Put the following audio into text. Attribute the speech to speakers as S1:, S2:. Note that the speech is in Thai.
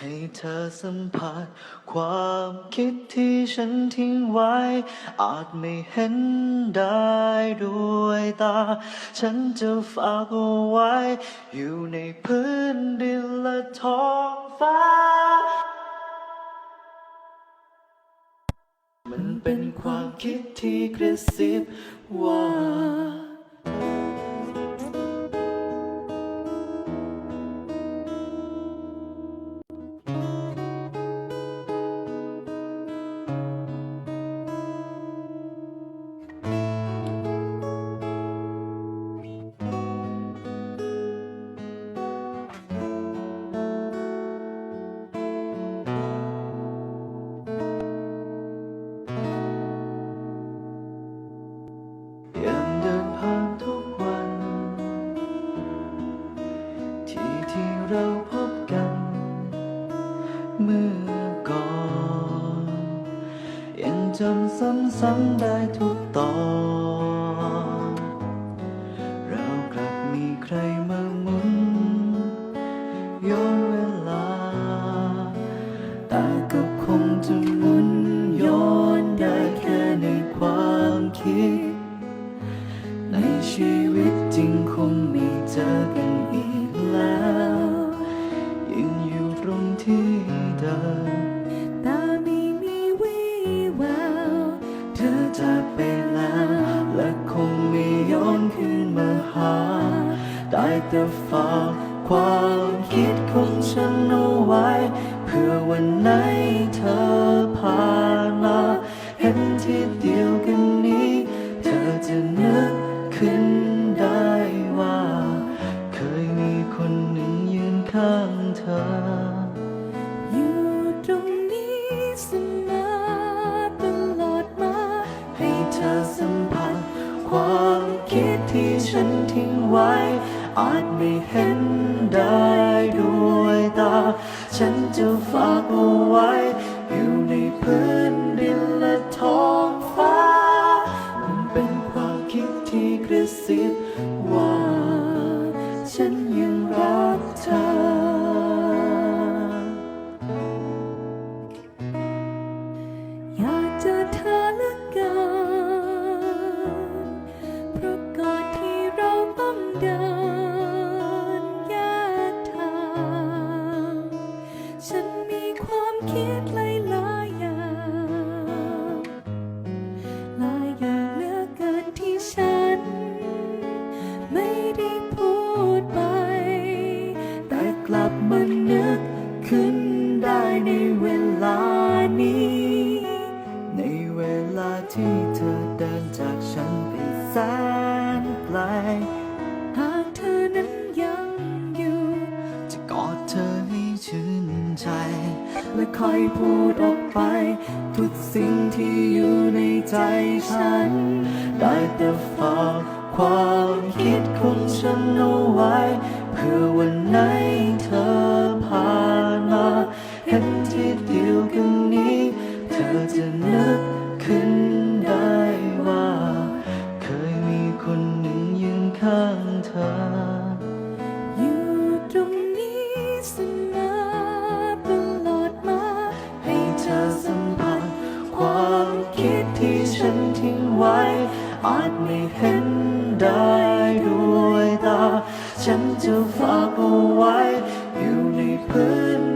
S1: ให้เธอสัมผัส ความคิดที่ฉันทิ้งไว้ อาจไม่เห็นได้ด้วยตา ฉันจะฝากเอาไว้ อยู่ในพื้นดินและท้องฟ้า มันเป็นความคิดที่กระซิบว่า เราพบกัน เมื่อก่อน ยังจำซ้ำๆได้ทุกตอนเรากลับมีใครมาหมุนย้อนเวลา แต่ก็คงจะหมุนย้อนได้แค่ในความคิด ที่เดิม
S2: ตาไม่มีวี่แวว
S1: เธอจากไปแล้ว และคงไม่ย้อนขึ้นมาหา ได้แต่ฝากความคิดของฉันเอาไว้ เพื่อวันไหนเธอผ่านมา เห็นที่เดียวกันนี้ เธอจะนึกขึ้น เส
S2: มอตลอดมา
S1: ให้เธอสัมผัส ความคิดที่ฉันทิ้งไว้ อาจไม่เห็นได้ด้วยตา ฉันจะฝากเอาไว้ อยู่ในพื้นดินและท้องฟ้า มันเป็นความคิดที่กระซิบว่า ฉันยัง
S2: มานึ
S1: กขึ้นได้ในเวลานี้ ในเวลาที่เธอเดินจากฉันไปแสนไกล
S2: หากเธอนั้นยังอยู่
S1: จะกอดเธอให้ชื่นใจ และคอยพูดออกไป ทุกสิ่งที่อยู่ในใจฉัน ได้แต่ฝากความคิดของฉันเอาไว้ เพื่อวันไหนเธอ ห็นที่เดียวกันนี้ เธอจะนึกขึ้นได้ว่า เคยมีคนหนึ่งยืนข้างเธอ
S2: อยู่ตรงนี้เสมอตลอดมา
S1: ให้เธอสัมผัสความคิดที่ฉันทิ้งไว้ อาจไม่เห็นได้ด้วยตา ฉันจะฝากเอาไว้ อยู่ในพื้น